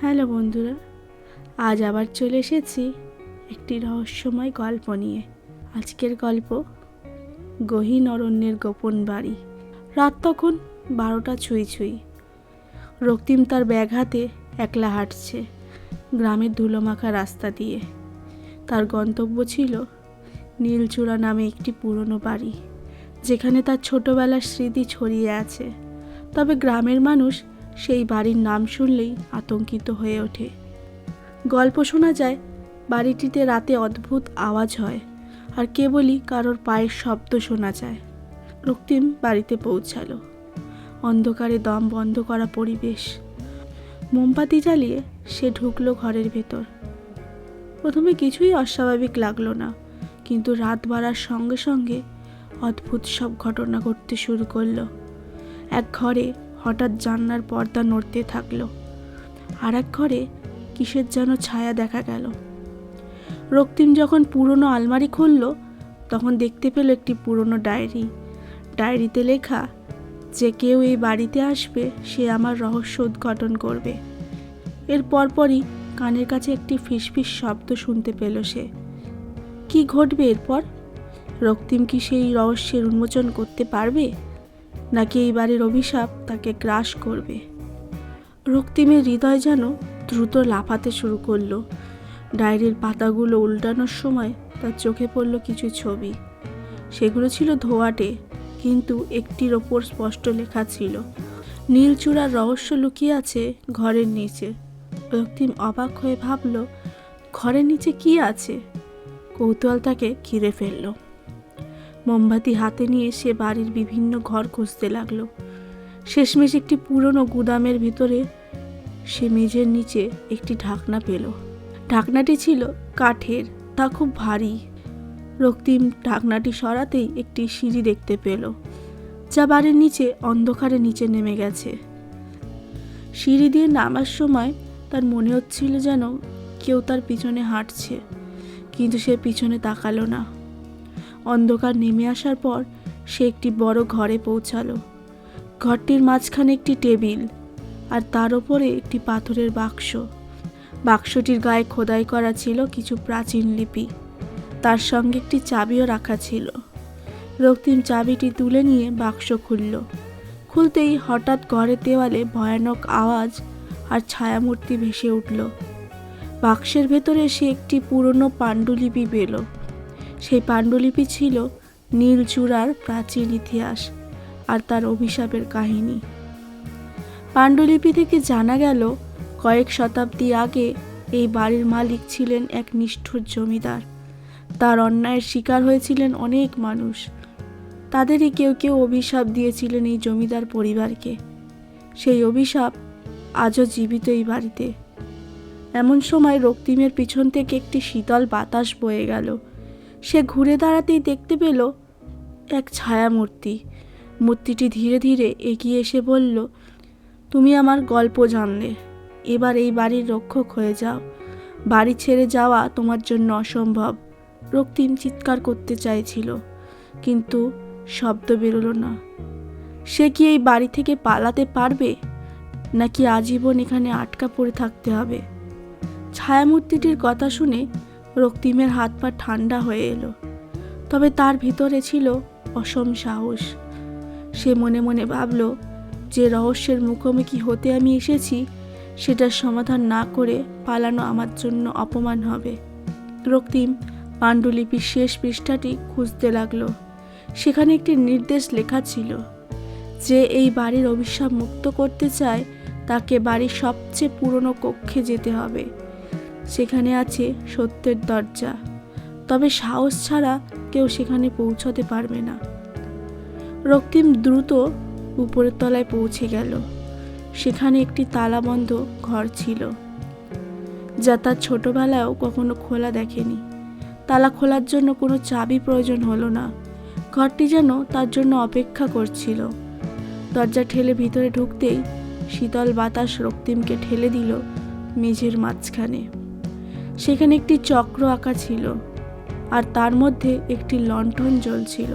Hello বন্ধুরা, আজ আবার চলে এসেছি একটি রহস্যময় গল্প নিয়ে। আজকের গল্প গহীন অরণ্যের গোপন বাড়ি। রাত তখন বারোটা ছুঁই ছুঁই। রক্তিম তার ব্যাগ হাতে একলা হাঁটছে গ্রামের ধুলোমাখা রাস্তা দিয়ে। তার গন্তব্য ছিল নীলচূড়া নামে একটি পুরনো বাড়ি, যেখানে তার ছোটবেলার স্মৃতি ছড়িয়ে আছে। তবে গ্রামের মানুষ সেই বাড়ির নাম শুনলেই আতঙ্কিত হয়ে ওঠে। গল্প শোনা যায়, বাড়িটিতে রাতে অদ্ভুত আওয়াজ হয় আর কেবলই কারোর পায়ের শব্দ শোনা যায়। রক্তিম বাড়িতে পৌঁছালো। অন্ধকারে দম বন্ধ করা পরিবেশ। মোমবাতি জ্বালিয়ে সে ঢুকলো ঘরের ভেতর। প্রথমে কিছুই অস্বাভাবিক লাগল না, কিন্তু রাত বাড়ার সঙ্গে সঙ্গে অদ্ভুত সব ঘটনা ঘটতে শুরু করল। এক ঘরে হঠাৎ জানলার পর্দা নড়তে থাকল। আর এক ঘরে কিসের যেন ছায়া দেখা গেল। রক্তিম যখন পুরনো আলমারি খুলল, তখন দেখতে পেল একটি পুরনো ডায়েরি। ডায়েরিতে লেখা, যে কেউ এই বাড়িতে আসবে, সে আমার রহস্য উদ্ঘাটন করবে। এর পরপরই কানের কাছে একটি ফিসফিস শব্দ শুনতে পেল সে। কি ঘটবে এরপর? রক্তিম কি সেই রহস্যের উন্মোচন করতে পারবে? নাকি এই বাড়ির অভিশাপ তাকে গ্রাস করবে? রক্তিমের হৃদয় যেন দ্রুত লাফাতে শুরু করল। ডায়েরির পাতাগুলো উল্টানোর সময় তার চোখে পড়ল কিছু ছবি। সেগুলো ছিল ধোয়াটে, কিন্তু একটির ওপর স্পষ্ট লেখা ছিল নীলচূড়ার রহস্য লুকিয়ে আছে ঘরের নিচে। রক্তিম অবাক হয়ে ভাবল, ঘরের নিচে কি আছে? কৌতূহল তাকে ঘিরে ফেলল। মোমবাতি হাতে নিয়ে সে বাড়ির বিভিন্ন ঘর খুঁজতে লাগল। শেষমেশ একটি পুরনো গুদামের ভিতরে সে মেঝের নিচে একটি ঢাকনা পেল। ঢাকনাটি ছিল কাঠের, তা খুব ভারী। রক্তিম ঢাকনাটি সরাতেই একটি সিঁড়ি দেখতে পেল, যা বাড়ির নিচে অন্ধকারে নিচে নেমে গেছে। সিঁড়ি দিয়ে নামার সময় তার মনে হচ্ছিল যেন কেউ তার পিছনে হাঁটছে, কিন্তু সে পিছনে তাকালো না। অন্ধকার নেমে আসার পর সে একটি বড় ঘরে পৌঁছালো। ঘরটির মাঝখানে একটি টেবিল আর তার ওপরে একটি পাথরের বাক্স। বাক্সটির গায়ে খোদাই করা ছিল কিছু প্রাচীন লিপি। তার সঙ্গে একটি চাবিও রাখা ছিল। রক্তিম চাবিটি তুলে নিয়ে বাক্স খুলল। খুলতেই হঠাৎ ঘরের দেওয়ালে ভয়ানক আওয়াজ আর ছায়ামূর্তি ভেসে উঠল। বাক্সের ভেতরে সে একটি পুরনো পাণ্ডুলিপি পেল। সেই পাণ্ডুলিপি ছিল নীলচূড়ার প্রাচীন ইতিহাস আর তার অভিশাপের কাহিনী। পাণ্ডুলিপি থেকে জানা গেল, কয়েক শতাব্দী আগে এই বাড়ির মালিক ছিলেন এক নিষ্ঠুর জমিদার। তার অন্যায়ের শিকার হয়েছিলেন অনেক মানুষ। তাদেরই কেউ কেউ অভিশাপ দিয়েছিলেন এই জমিদার পরিবারকে। সেই অভিশাপ আজও জীবিত এই বাড়িতে। এমন সময় রক্তিমের পিছন থেকে একটি শীতল বাতাস বয়ে গেল। সে ঘুরে দাঁড়াতেই দেখতে পেল এক ছায়া মূর্তি মূর্তিটি ধীরে ধীরে এগিয়ে এসে বলল, তুমি আমার গল্প জানলে। এবার এই বাড়ির রক্ষক হয়ে যাও। বাড়ি ছেড়ে যাওয়া তোমার জন্য অসম্ভব রক্তিম চিৎকার করতে চাইছিল, কিন্তু শব্দ বেরোলো না। সে কি এই বাড়ি থেকে পালাতে পারবে? নাকি আজীবন এখানে আটকা পড়ে থাকতে হবে ছায়ামূর্তিটির কথা শুনে রক্তিমের হাত পা ঠান্ডা হয়ে এলো। তবে তার ভিতরে ছিল অসম সাহস। সে মনে মনে ভাবল, যে রহস্যের মুখোমুখি হতে আমি এসেছি, সেটার সমাধান না করে পালানো আমার জন্য অপমান হবে। রক্তিম পাণ্ডুলিপির শেষ পৃষ্ঠাটি খুঁজতে লাগল। সেখানে একটি নির্দেশ লেখা ছিল, যে এই বাড়ির অভিশাপ মুক্ত করতে চায়, তাকে বাড়ির সবচেয়ে পুরনো কক্ষে যেতে হবে। সেখানে আছে সত্যের দরজা। তবে সাহস ছাড়া কেউ সেখানে পৌঁছতে পারবে না। রক্তিম দ্রুত উপরের তলায় পৌঁছে গেল। সেখানে একটি তালাবন্ধ ঘর ছিল, যা তার ছোটবেলায়ও কখনো খোলা দেখেনি। তালা খোলার জন্য কোনো চাবি প্রয়োজন হলো না। ঘরটি যেন তার জন্য অপেক্ষা করছিল। দরজা ঠেলে ভিতরে ঢুকতেই শীতল বাতাস রক্তিমকে ঠেলে দিল মেঝের মাঝখানে। সেখানে একটি চক্র আঁকা ছিল আর তার মধ্যে একটি লণ্ঠন জ্বলছিল।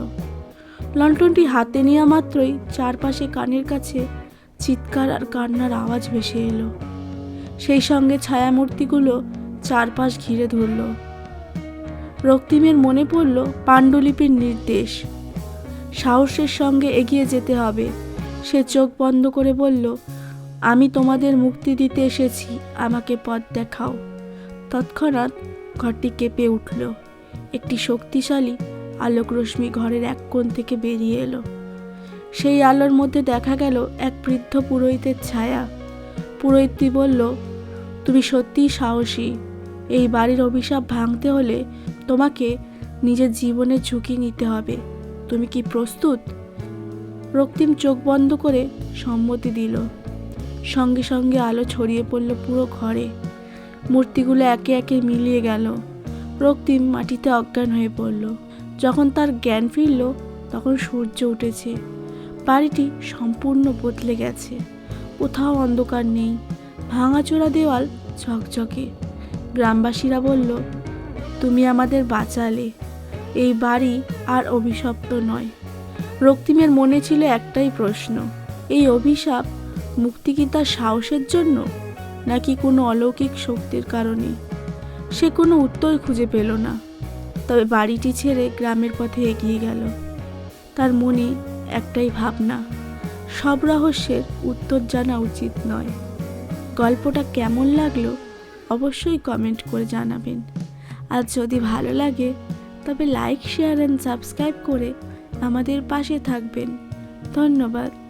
লণ্ঠনটি হাতে নেওয়া মাত্রই চারপাশে কানের কাছে চিৎকার আর কান্নার আওয়াজ ভেসে এলো। সেই সঙ্গে ছায়ামূর্তিগুলো চারপাশ ঘিরে ধরল। রক্তিমের মনে পড়ল পাণ্ডুলিপির নির্দেশ। সাহসের সঙ্গে এগিয়ে যেতে হবে। সে চোখ বন্ধ করে বলল, আমি তোমাদের মুক্তি দিতে এসেছি, আমাকে পথ দেখাও। তৎক্ষণাৎ ঘরটি কেঁপে উঠল। একটি শক্তিশালী আলোক রশ্মি ঘরের এক কোণ থেকে বেরিয়ে এলো। সেই আলোর মধ্যে দেখা গেল এক বৃদ্ধ পুরোহিতের ছায়া। পুরোহিতটি বলল, তুমি সত্যিই সাহসী। এই বাড়ির অভিশাপ ভাঙতে হলে তোমাকে নিজের জীবনের ঝুঁকি নিতে হবে। তুমি কি প্রস্তুত? রক্তিম চোখ বন্ধ করে সম্মতি দিল। সঙ্গে সঙ্গে আলো ছড়িয়ে পড়ল পুরো ঘরে। মূর্তিগুলো একে একে মিলিয়ে গেল। রক্তিম মাটিতে অজ্ঞান হয়ে পড়ল। যখন তার জ্ঞান ফিরল, তখন সূর্য উঠেছে। বাড়িটি সম্পূর্ণ বদলে গেছে। কোথাও অন্ধকার নেই। ভাঙাচোরা দেওয়াল ঝকঝকে। গ্রামবাসীরা বলল, তুমি আমাদের বাঁচালে। এই বাড়ি আর অভিশপ্ত নয়। রক্তিমের মনে ছিল একটাই প্রশ্ন, এই অভিশাপ মুক্তি কি তার সাহসের জন্য নাকি কোনো অলৌকিক শক্তির কারণে? সে কোনো উত্তর খুঁজে পেল না। তবে বাড়িটি ছেড়ে গ্রামের পথে এগিয়ে গেল। তার মনে একটাই ভাবনা, সব রহস্যের উত্তর জানা উচিত নয়। গল্পটা কেমন লাগল অবশ্যই কমেন্ট করে জানাবেন। আর যদি ভালো লাগে, তবে লাইক, শেয়ার অ্যান্ড সাবস্ক্রাইব করে আমাদের পাশে থাকবেন। ধন্যবাদ।